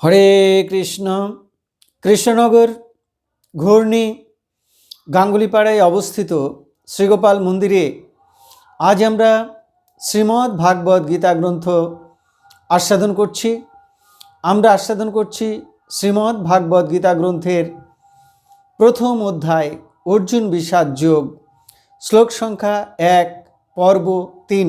হরে কৃষ্ণ। কৃষ্ণনগর ঘূর্ণি গাঙ্গুলিপাড়ায় অবস্থিত শ্রীগোপাল মন্দিরে আজ আমরা শ্রীমদ্ ভাগবত গীতা গ্রন্থ আস্বাদন করছি। আমরা আস্বাদন করছি শ্রীমদ্ ভাগবত গীতা গ্রন্থের প্রথম অধ্যায়, অর্জুন বিষাদ যোগ, শ্লোক সংখ্যা এক, পর্ব তিন।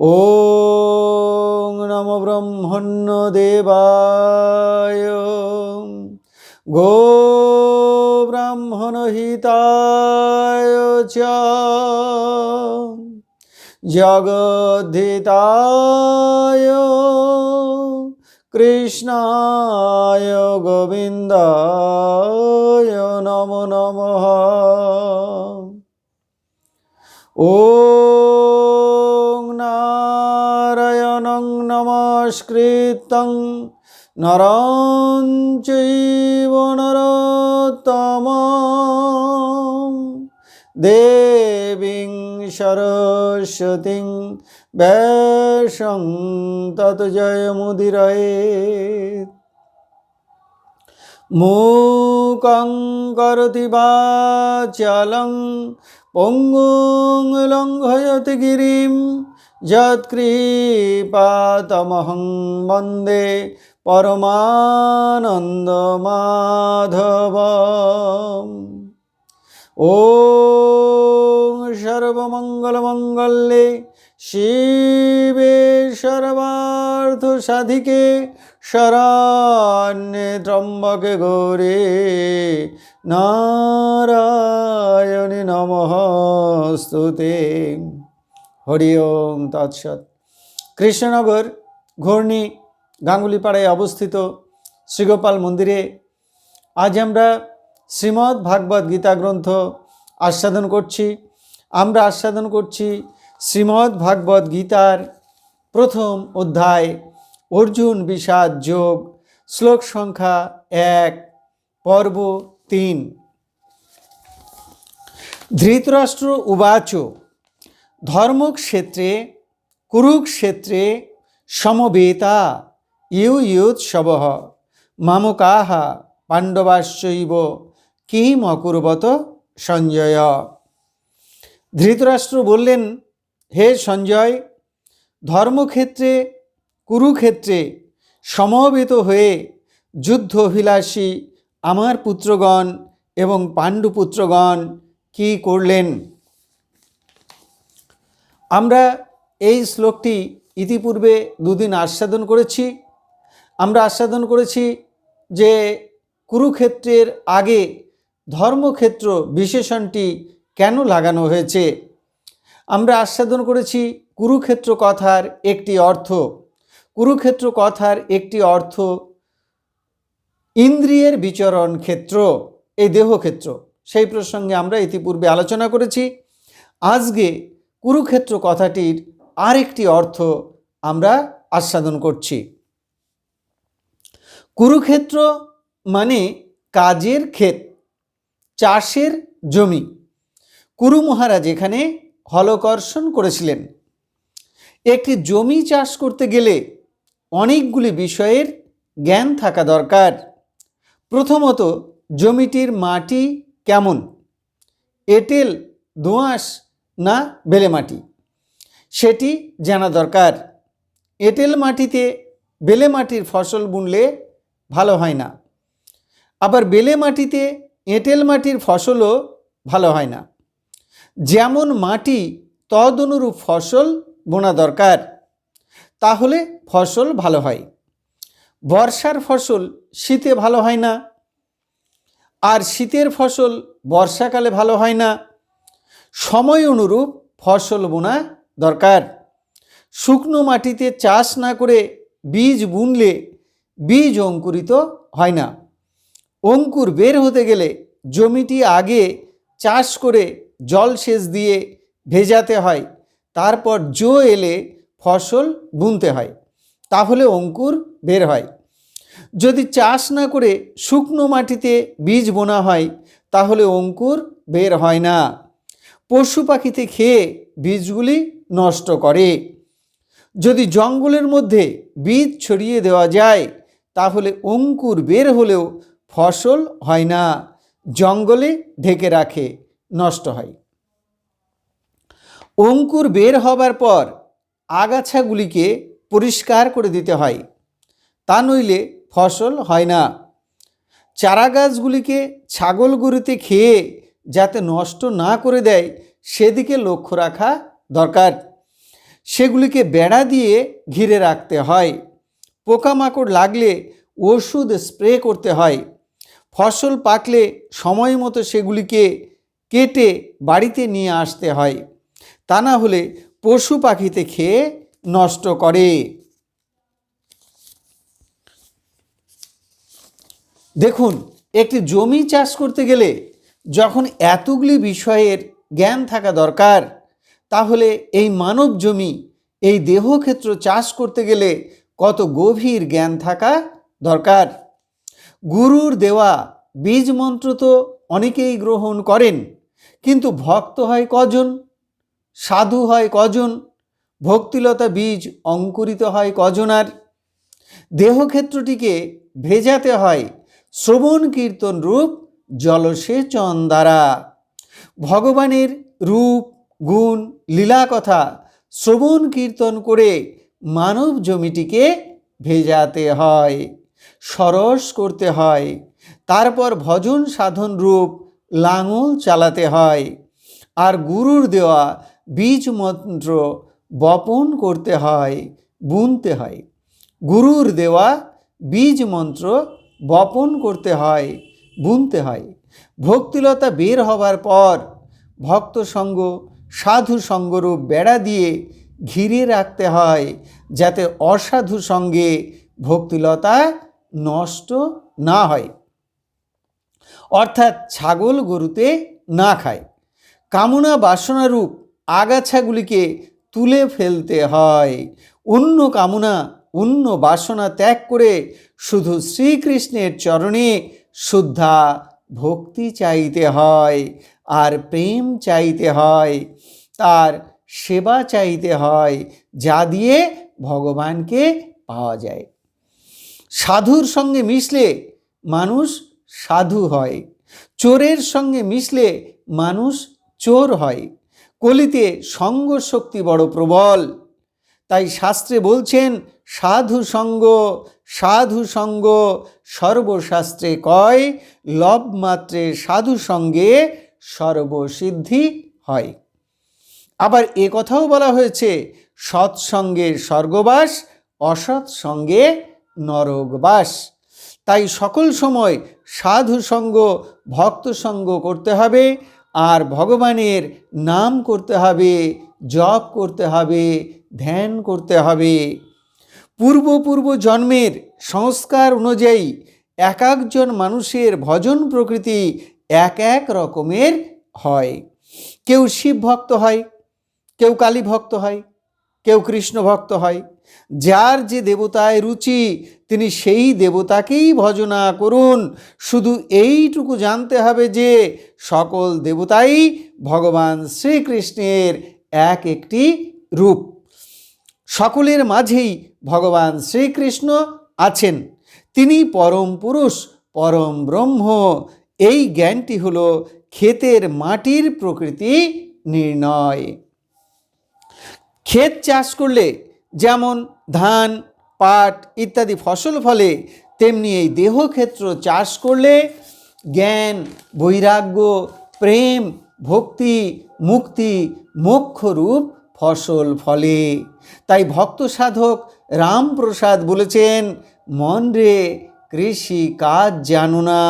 ॐ नमो ब्रह्मण्य देवाय गो ब्राह्मणहिताय च जगद्धिताय कृष्णाय गोविन्दाय नमो नमः ॐ সংস্কৃতং নরঞ্চৈব দেবী সরস্বতী সরস্বতীং ব্যাসং তত জয় মুদিরয়েত মূকং করতি বাচালং পঙ্গুং লঙ্ঘয়তি গিরিম যৎকৃপাতমহং বন্দে পরমানন্দ মাধব ও সর্বমঙ্গলমঙ্গলে শিবে সর্বার্থ সাধিকে শরণ্যে ত্রম্বকে গৌরে নারায়ণী নমস্তুতে হরি ওম তৎসৎ। কৃষ্ণনগর ঘূর্ণি গাঙ্গুলিপাড়ায় অবস্থিত শ্রীগোপাল মন্দিরে আজ আমরা শ্রীমদ্ ভাগবত গীতা গ্রন্থ আস্বাদন করছি। আমরা আস্বাদন করছি শ্রীমদ্ ভাগবত গীতার প্রথম অধ্যায়, অর্জুন বিষাদ যোগ, শ্লোক সংখ্যা এক, পর্ব তিন। ধৃতরাষ্ট্র উবাচ। ধর্মক্ষেত্রে, কুরুক্ষেত্রে সমবেতা ইউ ইউৎসব মামকাহ পাণ্ডবাশ্চৈব কিম অকুর্বত সঞ্জয়। ধৃতরাষ্ট্র বললেন, হে সঞ্জয়, ধর্মক্ষেত্রে, কুরুক্ষেত্রে সমবেত হয়ে যুদ্ধ অভিলাষী আমার পুত্রগণ এবং পাণ্ডুপুত্রগণ কি করলেন? আমরা এই শ্লোকটি ইতিপূর্বে দুদিন আস্বাদন করেছি। আমরা আস্বাদন করেছি যে কুরুক্ষেত্রের আগে ধর্মক্ষেত্র বিশেষণটি কেন লাগানো হয়েছে? আমরা আস্বাদন করেছি কুরুক্ষেত্র কথার একটি অর্থ। কুরুক্ষেত্র কথার একটি অর্থ ইন্দ্রিয়ের বিচরণ ক্ষেত্র, এই দেহক্ষেত্র। সেই প্রসঙ্গে আমরা ইতিপূর্বে আলোচনা করেছি। আজকে কুরুক্ষেত্র কথাটির আরেকটি অর্থ আমরা আস্বাদন করছি। কুরুক্ষেত্র মানে কাজের ক্ষেত, চাষের জমি। কুরু মহারাজ এখানে হলকর্ষণ করেছিলেন। একটি জমি চাষ করতে গেলে অনেকগুলি বিষয়ের জ্ঞান থাকা দরকার। প্রথমত, জমিটির মাটি কেমন? এঁটেল, দোঁয়াশ না বেলে মাটি? সেটি জানা দরকার। এঁটেল মাটিতে বেলে মাটির ফসল বুনলে ভালো হয় না। আবার বেলে মাটিতে এঁটেল মাটির ফসলও ভালো হয় না। যেমন মাটি তদনুরূপ ফসল বোনা দরকার, তাহলে ফসল ভালো হয়। বর্ষার ফসল শীতে ভালো হয় না। আর শীতের ফসল বর্ষাকালে ভালো হয় না। সময় অনুরূপ ফসল বোনা দরকার। শুকনো মাটিতে চাষ না করে বীজ বুনলে বীজ অঙ্কুরিত হয় না। অঙ্কুর বের হতে গেলে জমিটি আগে চাষ করে জল সেচ দিয়ে ভেজাতে হয়, তারপর জো এলে ফসল বুনতে হয়, তাহলে অঙ্কুর বের হয়। যদি চাষ না করে শুকনো মাটিতে বীজ বোনা হয়, তাহলে অঙ্কুর বের হয় না। পশু পাখিতে খেয়ে বীজগুলি নষ্ট করে। যদি জঙ্গলের মধ্যে বীজ ছড়িয়ে দেওয়া যায়, তাহলে অঙ্কুর বের হলেও ফসল হয় না। জঙ্গলে ঢেকে রাখে, নষ্ট হয়। অঙ্কুর বের হবার পর আগাছাগুলিকে পরিষ্কার করে দিতে হয়, তা নইলে ফসল হয় না। চারা গাছগুলিকে ছাগল গরুতে খেয়ে যাতে নষ্ট না করে দেয়, সেদিকে লক্ষ্য রাখা দরকার। সেগুলিকে বেড়া দিয়ে ঘিরে রাখতে হয়। পোকামাকড় লাগলে ওষুধ স্প্রে করতে হয়। ফসল পাকলে সময় মতো সেগুলিকে কেটে বাড়িতে নিয়ে আসতে হয়। তা না হলে পশু পাখিতে খেয়ে নষ্ট করে। দেখুন, একটি জমি চাষ করতে গেলে যখন এতগুলি বিষয়ের জ্ঞান থাকা দরকার, তাহলে এই মানব জমি, এই দেহক্ষেত্র চাষ করতে গেলে কত গভীর জ্ঞান থাকা দরকার। গুরুর দেওয়া বীজ মন্ত্র তো অনেকেই গ্রহণ করেন, কিন্তু ভক্ত হয় কজন? সাধু হয় কজন? ভক্তিলতা বীজ অঙ্কুরিত হয় কজন আর দেহক্ষেত্রটিকে ভেজাতে হয় শ্রবণ কীর্তন রূপ জলসেচন দ্বারা ভগবানের রূপ, গুণ, লীলা কথা শ্রবণ কীর্তন করে মানব জমিটিকে ভেজাতে হয়, সরস করতে হয়, তারপর ভজন সাধন রূপ লাঙল চালাতে হয় আর গুরুর দেওয়া বীজ মন্ত্র বপন করতে হয়, বুনতে হয়। গুরুর দেওয়া বীজ মন্ত্র বপন করতে হয় বুনতে হয়। ভক্তিলতা বের হবার পর ভক্ত সঙ্গ সাধু সঙ্গরূপ বেড়া দিয়ে ঘিরে রাখতে হয় যাতে অসাধু সঙ্গে ভক্তিলতা নষ্ট না হয়। অর্থাৎ ছাগল গরুতে না খায়। কামনা বাসনারূপ আগাছাগুলিকে তুলে ফেলতে হয়। অন্য কামনা, অন্য বাসনা ত্যাগ করে শুধু শ্রীকৃষ্ণের চরণে শুদ্ধা ভক্তি চাইতে হয়, আর প্রেম চাইতে হয়, তার সেবা চাইতে হয়, যা দিয়ে ভগবানকে পাওয়া যায়। সাধুর সঙ্গে মিশলে মানুষ সাধু হয়, চোরের সঙ্গে মিশলে মানুষ চোর হয়। কলিতে সঙ্গ শক্তি বড় প্রবল, তাই শাস্ত্রে বলছেন সাধু সঙ্গ সাধু সঙ্গ সর্বশাস্ত্রে কয় লব মাত্রে সাধু সঙ্গে সর্বসিদ্ধি হয়। আবার এ কথাও বলা হয়েছে, সৎসঙ্গে স্বর্গবাস অসৎ সঙ্গে নরকবাস। তাই সকল সময় সাধু সঙ্গ ভক্ত সঙ্গ করতে হবে, আর ভগবানের নাম করতে হবে, জপ করতে হবে, ধ্যান করতে হবে। পূর্বপূর্ব জন্মের সংস্কার অনুযায়ী এক একজন মানুষের ভজন প্রকৃতি এক এক রকমের হয়। কেউ শিব ভক্ত হয়, কেউ কালী ভক্ত হয়, কেউ কৃষ্ণ ভক্ত হয়। যার যে দেবতায় রুচি, তিনি সেই দেবতাকেই ভজনা করুন। শুধু এইটুকু জানতে হবে যে সকল দেবতাই ভগবান শ্রীকৃষ্ণের এক একটি রূপ। সকলের মাঝেই ভগবান শ্রীকৃষ্ণ আছেন। তিনি পরম পুরুষ, পরম ব্রহ্ম। এই জ্ঞানটি হল ক্ষেতের মাটির প্রকৃতি নির্ণয়। ক্ষেত চাষ করলে যেমন ধান, পাট ইত্যাদি ফসল ফলে, তেমনি এই দেহক্ষেত্র চাষ করলে জ্ঞান, বৈরাগ্য, প্রেম, ভক্তি, মুক্তি, মোক্ষরূপ ফসল, ফলে। তাই ভক্ত সাধক রামপ্রসাদ বলেছেন, মন রে কৃষি কাজ জানো না,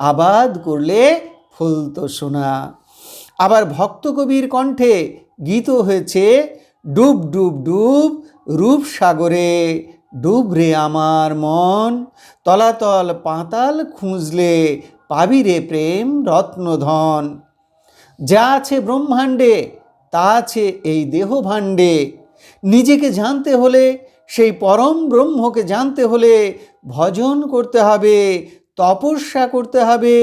আবাদ করলে ফুলতো শোনা আবার ভক্ত কবির কণ্ঠে গীত হয়েছে, ডুব ডুব ডুব, রূপ সাগরে ডুবরে আমার মন। তলাতল পাতাল খুঁজলে পাবি রে প্রেম রত্নধন। যা আছে ব্রহ্মাণ্ডে তা আছে এই দেহ ভাণ্ডে নিজেকে জানতে হলে, সেই পরম ব্রহ্মকে জানতে হলে ভজন করতে হবে, তপস্যা করতে হবে,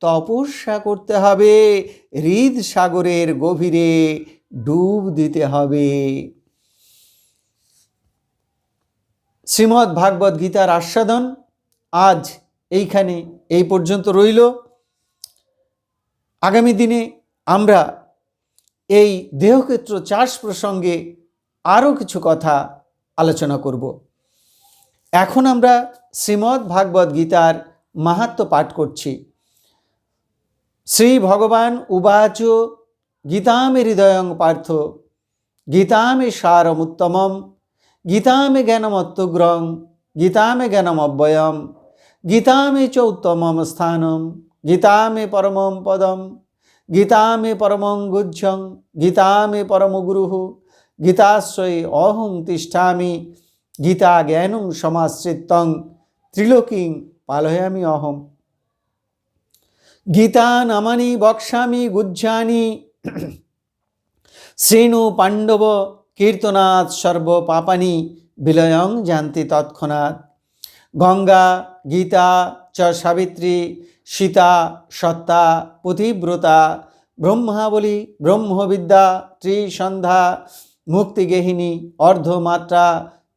তপস্যা করতে হবে হৃদ সাগরের গভীরে ডুব দিতে হবে। শ্রীমদ্ ভাগবত গীতার আস্বাদন আজ এইখানে এই পর্যন্ত রইল। আগামী দিনে আমরা এই দেহক্ষেত্র চাষ প্রসঙ্গে আরও কিছু কথা আলোচনা করব। এখন আমরা শ্রীমদ্ ভাগবত গীতার মাহাত্ম পাঠ করছি। শ্রী ভগবান উবাচ গীতামে হৃদয়ং পার্থ, গীতামে সারমুত্তমম, গীতামে জ্ঞানমত্তগ্রং গীতামে জ্ঞানমব্যয়ম, গীতামে চ উত্তমম স্থানম, গীতামে পরমম পদম। গীতামে পরমং গুজ্জং গীতামে পরমগুরুঃ গীতাশ্রয়ে অহং তিষ্ঠামি গীতা জ্ঞানং সমাশ্রিতং ত্রিলোকিং পালয়ামি অহম। গীতা নামানি বক্সামি গুজ্জানি শ্রেণু পাণ্ডব কীর্তনাথ সর্ব পাপানি বিলয়ং জানতি তৎক্ষণাৎ। গঙ্গা, গীতা চ সাবিত্রী সীতা, সত্তা, পতিব্রতা, ব্রহ্মাবলী, ব্রহ্মবিদ্যা, ত্রিসন্ধ্যা মুক্তিগেহিনী অর্ধমাত্রা,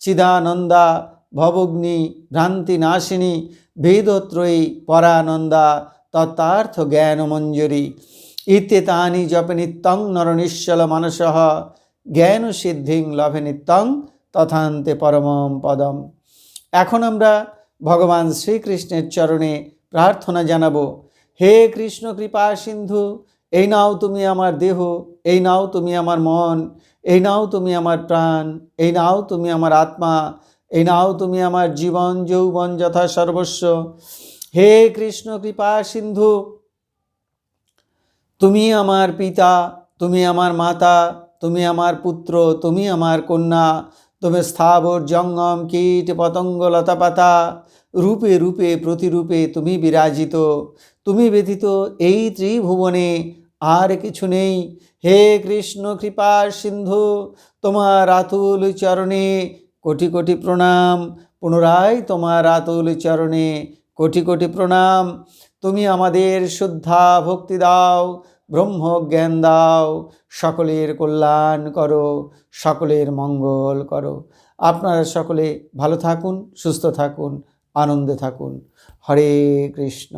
চিদানন্দা, ভবগ্নি, ভ্রান্তিনাশিনী, বেদত্রয়ী, পরানন্দা, তত্ত্বার্থ জ্ঞানমঞ্জরি। ইত্যেতানি জপে নিত্যং নরনিশ্চল মানস, জ্ঞান সিদ্ধিং লভে নিত্যং তথান্তে পরমম পদম। এখন আমরা ভগবান শ্রীকৃষ্ণের চরণে প্রার্থনা জানাব। হে কৃষ্ণ কৃপা সিন্ধু, এই নাও তুমি আমার দেহ, এই নাও তুমি আমার মন, এই নাও তুমি আমার প্রাণ, এই নাও তুমি আমার আত্মা, এই নাও তুমি আমার জীবন, যৌবন যথা সর্বস্ব। হে কৃষ্ণ কৃপা সিন্ধু, তুমি আমার পিতা, তুমি আমার মাতা, তুমি আমার পুত্র, তুমি আমার কন্যা, তুমি স্থাবর জঙ্গম, কীট, পতঙ্গ, লতাপাতা রূপে রূপে প্রতিরূপে তুমি বিরাজিত, তুমি ব্যতীত এই ত্রিভুবনে আর কিছু নেই। হে কৃষ্ণ কৃপা সিন্ধু, তোমার আতুল চরণে কোটি কোটি প্রণাম। পুনরায় তোমার আতুল চরণে কোটি কোটি প্রণাম। তুমি আমাদের শুদ্ধা ভক্তি দাও ব্রহ্ম জ্ঞান দাও। সকলের কল্যাণ করো, সকলের মঙ্গল করো। আপনারা সকলে ভালো থাকুন, সুস্থ থাকুন। আনন্দে থাকুন। হরে কৃষ্ণ।